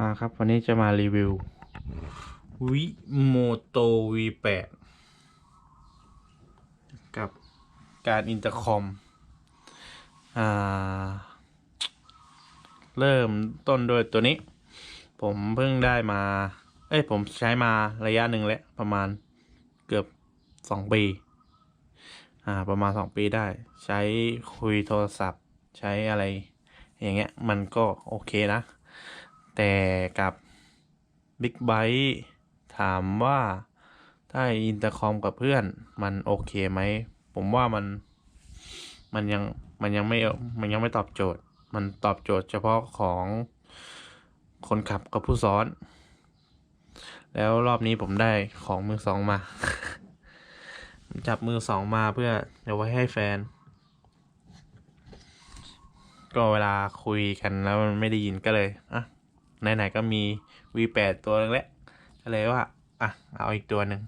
มาครับ วันนี้จะมารีวิว วิโมโต V8 กับการอินเตอร์คอม อ่า เริ่มต้นด้วยตัวนี้ ผมเพิ่งได้มา เอ้ย ผมใช้มาระยะหนึ่งแล้ว ประมาณเกือบสองปี อ่า ประมาณสองปีได้ ใช้คุยโทรศัพท์ ใช้อะไร อย่างเงี้ย มันก็โอเคนะ แต่กับ Big b y t e ถามว่าถ้าอินเตอร์คอมกับเพื่อนมันโอเคไหม ผมว่ามันมันยังมันยังไม่มันยังไม่ตอบโจทย์ มันตอบโจทย์เฉพาะของคนขับกับผู้ซ้อน แล้วรอบนี้ผมได้ของมือสองมา จับมือสองมาเพื่อเอาไว้ให้แฟน ก็เวลาคุยกันแล้วมันไม่ได้ยินก็เลยอะ ไหนๆก็มี V8 ตัวนึงแล้วก็เลยว่าอะเอาอีกตัวหนึ่ง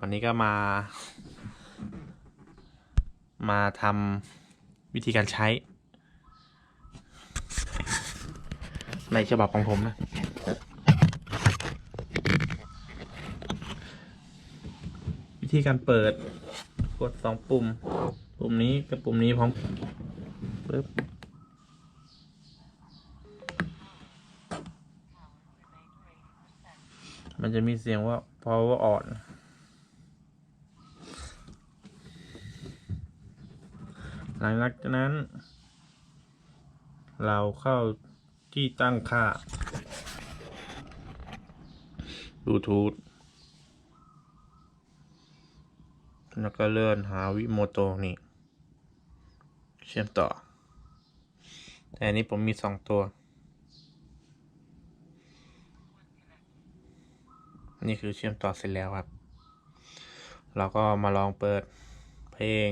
วันนี้ก็มา มาทำวิธีการใช้ ในฉบับของผมนะวิธีการเปิดกดสองปุ่ม ปุ่มนี้กับปุ่มนี้พร้อมปึ๊บ มันจะมีเสียงว่า power on หลังจากนั้น เราเข้าที่ตั้งค่า Bluetooth แล้วก็เลื่อนหาวิโมโตนี่ เชื่อมต่อ แต่อันนี้ผมมีสองตัว นี่คือเชื่อมต่อเสร็จแล้วครับ เราก็มาลองเปิดเพลง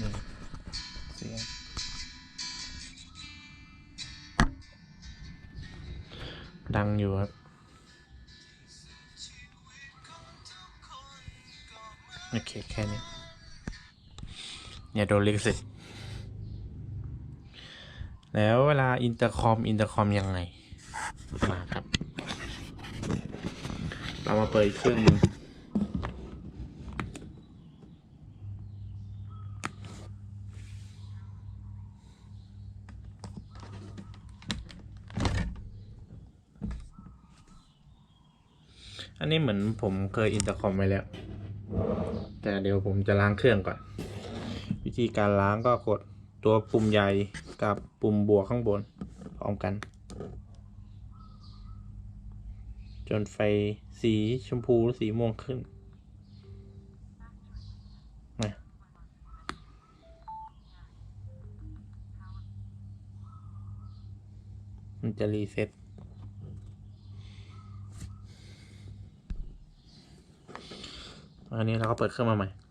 นี่เสียงดังอยู่ครับโอเคแค่นี้ อย่าโดนลิขสิทธิ์แล้วเวลาอินเตอร์คอมอินเตอร์คอมยังไง มาครับ เรามาเปิดเครื่องอันนี้เหมือนผมเคยอินเตอร์คอมไว้แล้ว แต่เดี๋ยวผมจะล้างเครื่องก่อน ธีการล้างก็กดตัวปุ่มใหญ่กับปุ่มบวกข้างบนพร้อมกัน จนไฟสีชมพูหรือสีม่วงขึ้นนะมันจะรีเซ็ตอันนี้เราก็เปิดเครื่องมาใหม่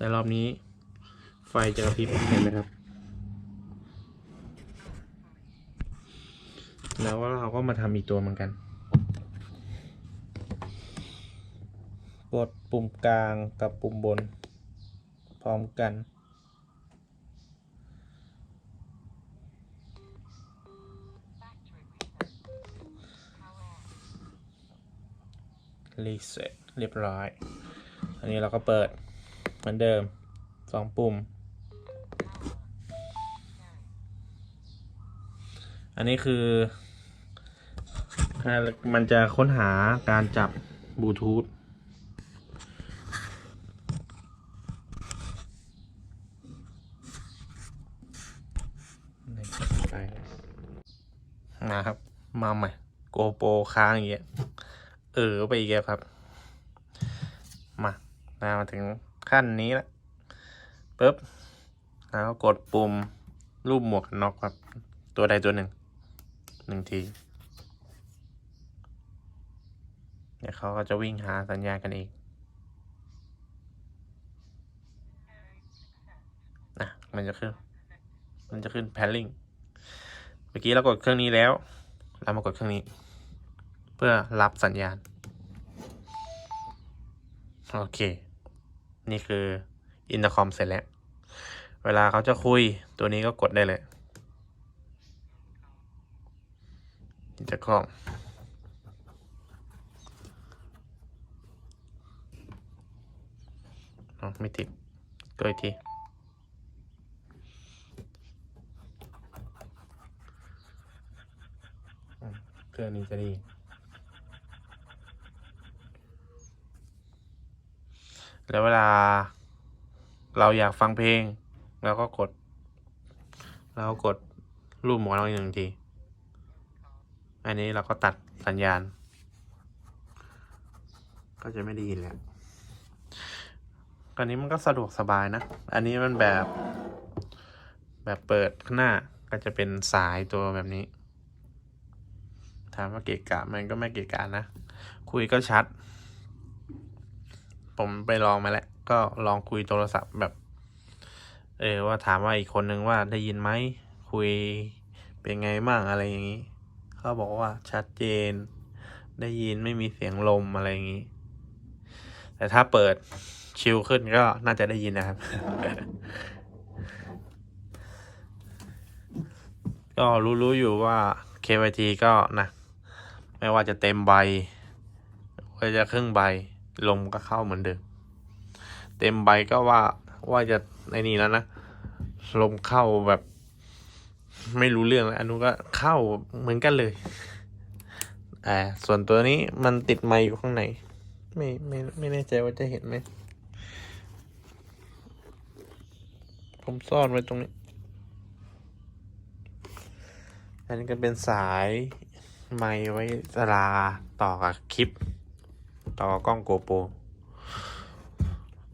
แต่รอบนี้ไฟจะกระพริบเห็นไหมครับ แล้วเราก็มาทำอีกตัวเหมือนกัน กดปุ่มกลางกับปุ่มบน พร้อมกันรีเซ็ตเรียบร้อย อันนี้เราก็เปิด เหมือนเดิมสองปุ่ม อันนี้คือ มันจะค้นหาการจับบลูทูธนะครับ มาใหม่โกโปรค้างอย่างเงี้ย เออไปอีกแล้วครับ มามาถึง ขั้นนี้แล้วปุ๊บแล้วกดปุ่มรูปหมวกน็อกครับ ตัวใดตัวหนึ่งหนึ่งทีเดี๋ยวเขาก็จะวิ่งหาสัญญาณกันเองนะมันจะขึ้น มันจะขึ้นแพลลิงเมื่อกี้เรากดเครื่องนี้แล้ว เรามากดเครื่องนี้ เพื่อรับสัญญาณ โอเค นี่คืออินเตอร์คอมเสร็จแล้ว เวลาเขาจะคุยตัวนี้ก็กดได้เลยอินเตอร์คอมอ๋อไม่ติดก็อีกทีอืมเครื่องนี้จะดี แล้วเวลา เราอยากฟังเพลงเราก็กด เราก็กดรูปหมอเราอีกหนึ่งที อันนี้เราก็ตัดสัญญาณ ก็จะไม่ได้ยินแล้วอันนี้มันก็สะดวกสบายนะ อันนี้มันแบบ แบบเปิดข้างหน้าก็จะเป็นสายตัวแบบนี้ ถามว่าเกะกะมันก็ไม่เกะกะนะ คุยก็ชัด ผมไปลองมาแล้ว ก็ลองคุยโทรศัพท์แบบ เออว่าถามว่าอีกคนนึงว่าได้ยินไหม คุยเป็นไงบ้างอะไรอย่างนี้ เขาบอกว่าชัดเจน ได้ยินไม่มีเสียงลมอะไรอย่างนี้ แต่ถ้าเปิดชิลขึ้นก็น่าจะได้ยินนะครับ ก็รู้ๆอยู่ว่า KYT ก็นะ ไม่ว่าจะเต็มใบว่าจะครึ่งใบ ลมก็เข้าเหมือนเดิม เต็มใบก็ว่าว่าจะในนี่แล้วนะลมเข้าแบบ ไม่รู้เรื่องแล้วอันนู้นก็เข้าเหมือนกันเลยอ่าส่วนตัวนี้มันติดไมค์อยู่ข้างในไม่ไม่ไม่แน่ใจว่าจะเห็นไหมผมซ่อนไว้ตรงนี้ อันนี้ก็เป็นสายไมค์ไว้เวลาต่อกับคลิป ต่อกับกล้องโกโปร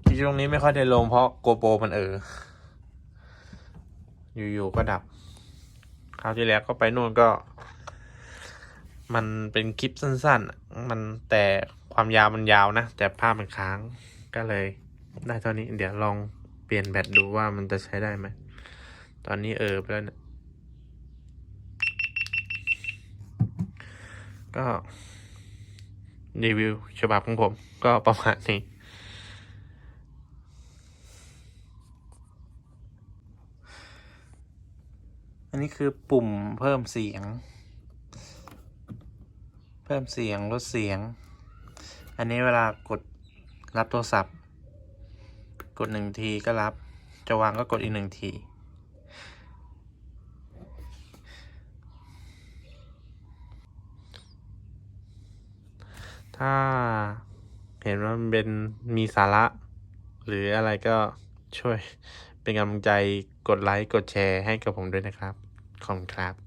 ที่ช่วงนี้ไม่ค่อยได้ลงเพราะโกโปรมันเออ อยู่ๆก็ดับ คราวที่แล้วก็ไปนู่นก็ มันเป็นคลิปสั้นๆ มันแต่ความยาวมันยาวนะ แต่ภาพมันค้างก็เลย ได้เท่านี้เดี๋ยวลองเปลี่ยนแบตดูว่ามันจะใช้ได้ไหม ตอนนี้เออไปแล้วเนี่ยก็ รีวิวฉบับของผมก็ประมาณนี้ อันนี้คือปุ่มเพิ่มเสียง เพิ่มเสียงลดเสียง อันนี้เวลากดรับโทรศัพท์ กดหนึ่งทีก็รับ จะวางก็กดอีกหนึ่งที ถ้าเห็นว่ามันเป็นมีสาระ หรืออะไรก็ช่วยเป็นกำลังใจกดไลค์ กดแชร์ให้กับผมด้วยนะครับ ขอบคุณครับ